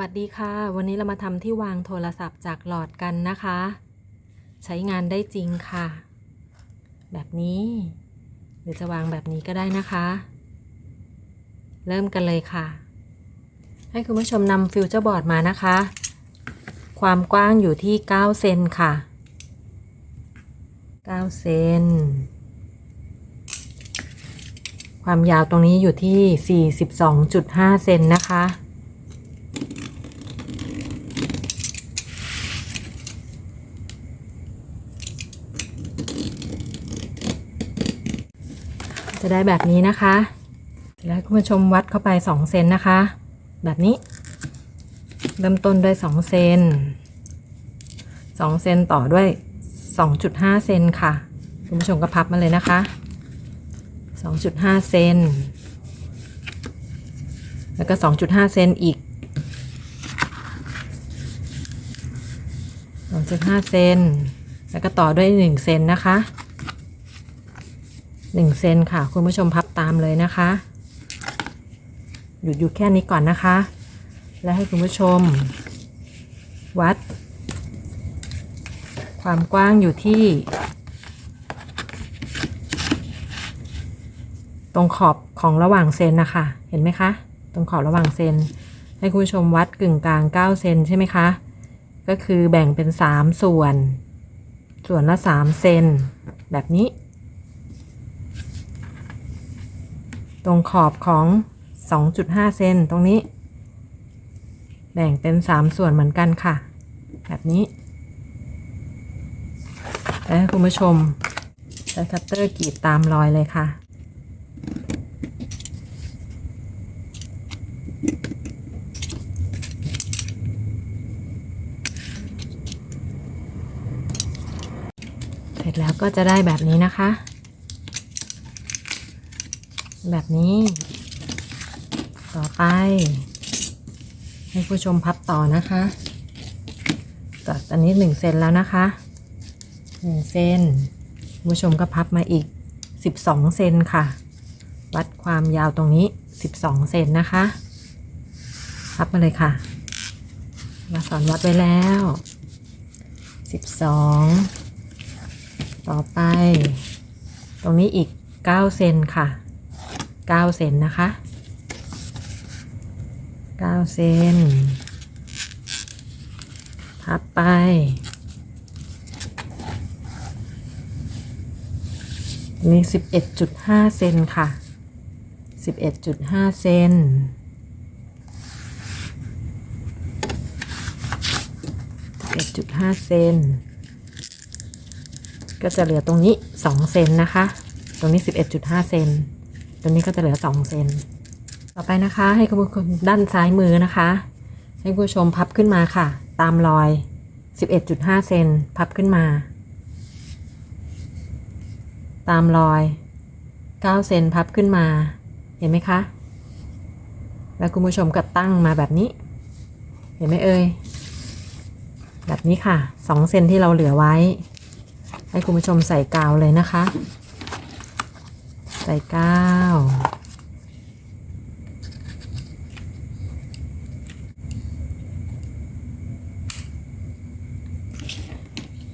วัสดีค่ะ วันนี้เรามาทำที่วางโทรศัพท์จากหลอดกันนะคะ ใช้งานได้จริงค่ะ แบบนี้ หรือจะวางแบบนี้ก็ได้นะคะ เริ่มกันเลยค่ะ ให้คุณผู้ชมนำฟิวเจอร์บอร์ดมานะคะ ความกว้างอยู่ที่ 9 เซนค่ะ 9 เซนความยาวตรงนี้อยู่ที่ 42.5 เซนนะคะ ได้แบบนี้นะคะแล้วคุณผู้ชมวัดเข้าไป2เซนนะคะ แบบนี้ เริ่มต้นด้วย2เซน2เซนต่อด้วย2.5เซนค่ะ คุณผู้ชมก็พับมาเลยนะคะ2.5เซนแล้วก็2.5เซนอีก2.5เซนแล้วก็ต่อด้วย1เซนนะคะ 1เซนค่ะ คุณผู้ชมพับตามเลยนะคะ หยุดอยู่แค่นี้ก่อนนะคะ และให้คุณผู้ชม วัด ความกว้างอยู่ที่ ตรงขอบของระหว่างเซนนะคะ เห็นไหมคะ ตรงขอบระหว่างเซน ให้คุณผู้ชมวัดกึ่งกลาง 9 เซนใช่ไหมคะ ก็คือแบ่งเป็น 3 ส่วน ส่วนละ 3 เซนแบบนี้ ตรงขอบของ 2.5 เซนตรงนี้ แบ่งเป็น 3 ส่วนเหมือนกันค่ะ แบบนี้และให้คุณผู้ชมใช้คัตเตอร์กรีดตามรอยเลยค่ะเสร็จแล้วก็จะได้แบบนี้นะคะ แบบนี้ ต่อไป ให้ผู้ชมพับต่อนะคะตัดอันนี้หนึ่งเซนแล้วนะคะหนึ่งเซนผู้ชมก็พับมาอีก12เซนค่ะ วัดความยาวตรงนี้12เซนนะคะ พับมาเลยค่ะ มาสอนวัดไว้แล้ว12ต่อไป ตรงนี้อีก9เซนค่ะ 9 เซนนะคะ 9 เซนพับไปนี่สิบเอ็ดจุดห้าเซนค่ะสิบเอ็ดจุดห้าเซนเอ็ดจุดห้าเซนก็จะเหลือตรงนี้สองเซนนะคะ ตรงนี้สิบเอ็ดจุดห้าเซน ตรงนี้ก็จะเหลือ2เซน ต่อไปนะคะ ให้คุณผู้ชมด้านซ้ายมือนะคะ ให้คุณผู้ชมพับขึ้นมาค่ะ ตามรอย 11.5 เซนพับขึ้นมา ตามรอย9เซนพับขึ้นมา เห็นไหมคะ แล้วคุณผู้ชมก็ตั้งมาแบบนี้ เห็นไหมเอ่ย แบบนี้ค่ะ 2 เซนที่เราเหลือไว้ ให้คุณผู้ชมใส่กาวเลยนะคะ ใส่กาว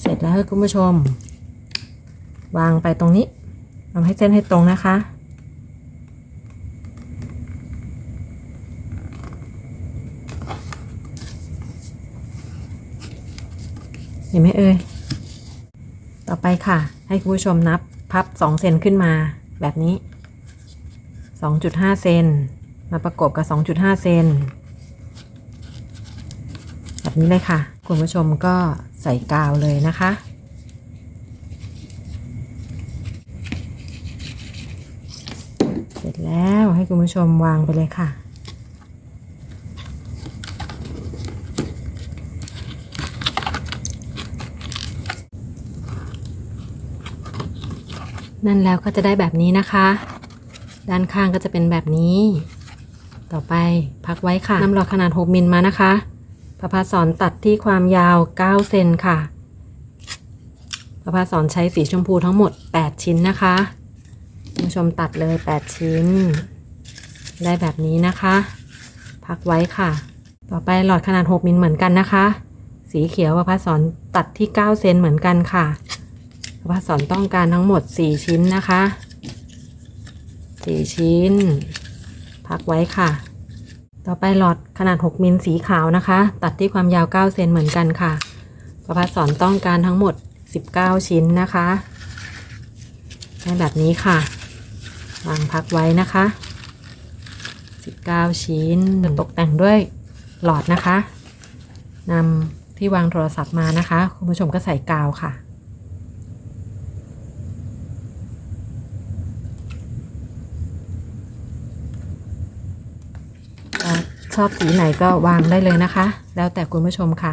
เสร็จแล้วคุณผู้ชม วางไปตรงนี้ทำให้เส้นให้ตรงนะคะ เห็นไหมเอ่ยต่อไปค่ะ ให้คุณผู้ชมนับพับ2เซนขึ้นมา แบบนี้ 2.5 เซนมาประกบกับ 2.5 เซนแบบนี้เลยค่ะ คุณผู้ชมก็ใส่กาวเลยนะคะ เสร็จแล้วให้คุณผู้ชมวางไปเลยค่ะ นั่นแล้วก็จะได้แบบนี้นะคะ ด้านข้างก็จะเป็นแบบนี้ ต่อไปพักไว้ค่ะนำหลอดขนาด 6มิลมานะคะประภาสอนตัดที่ความยาว 9 เซนค่ะประภาสอนใช้สีชมพูทั้งหมด 8 ชิ้นนะคะคุณผู้ชมตัดเลย 8 ชิ้น ได้แบบนี้นะคะ พักไว้ค่ะ ต่อไปหลอดขนาด 6มิลเหมือนกันนะคะ สีเขียวประพัดสอนตัดที่ 9 เซนเหมือนกันค่ะ ประพัดสอนต้องการทั้งหมด 4 ชิ้นนะคะ 4 ชิ้น พักไว้ค่ะ ต่อไปหลอดขนาด 6 มิลสีขาวนะคะ ตัดที่ความยาว 9 เซนเหมือนกันค่ะประพัดสอนต้องการทั้งหมด 19 ชิ้นนะคะให้แบบนี้ค่ะ วางพักไว้นะคะ 19 ชิ้นตกแต่งด้วยหลอดนะคะนำที่วางโทรศัพท์มานะคะ คุณผู้ชมก็ใส่กาวค่ะ ชอบสีไหนก็วางได้เลยนะคะ แล้วแต่คุณผู้ชมค่ะ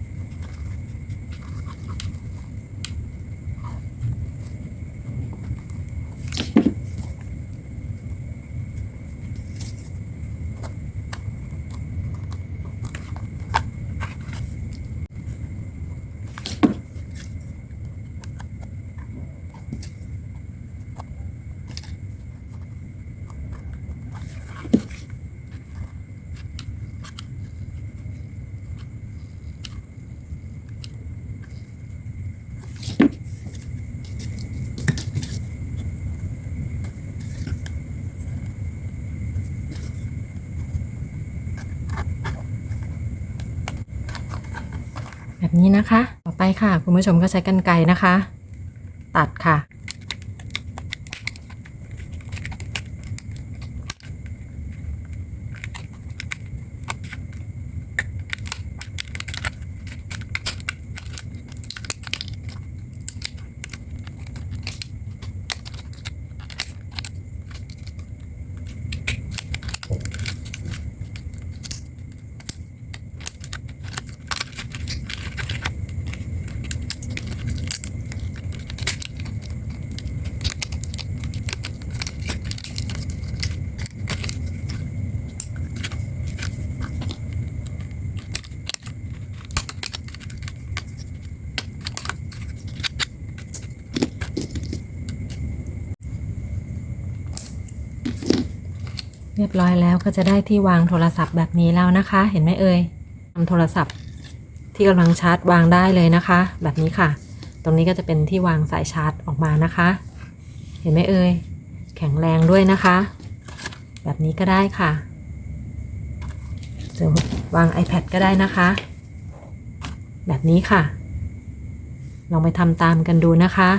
แบบนี้นะคะ ต่อไปค่ะ คุณผู้ชมก็ใช้กันไกรนะคะ ตัดค่ะ เรียบร้อยแล้วก็จะได้ที่วางโทรศัพท์แบบนี้แล้วนะคะ เห็นไหมเอ่ยทำโทรศัพท์ที่กำลังชาร์จวางได้เลยนะคะ แบบนี้ค่ะ ตรงนี้ก็จะเป็นที่วางสายชาร์จออกมานะคะ เห็นไหมเอ่ยแข็งแรงด้วยนะคะ แบบนี้ก็ได้ค่ะจะวาง iPad ก็ได้นะคะ แบบนี้ค่ะ ลองไปทำตามกันดูนะคะ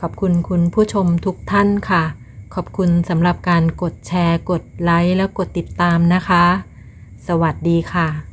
ขอบคุณคุณผู้ชมทุกท่านค่ะ ขอบคุณสำหรับการกดแชร์ กดไลค์ และกดติดตามนะคะ สวัสดีค่ะ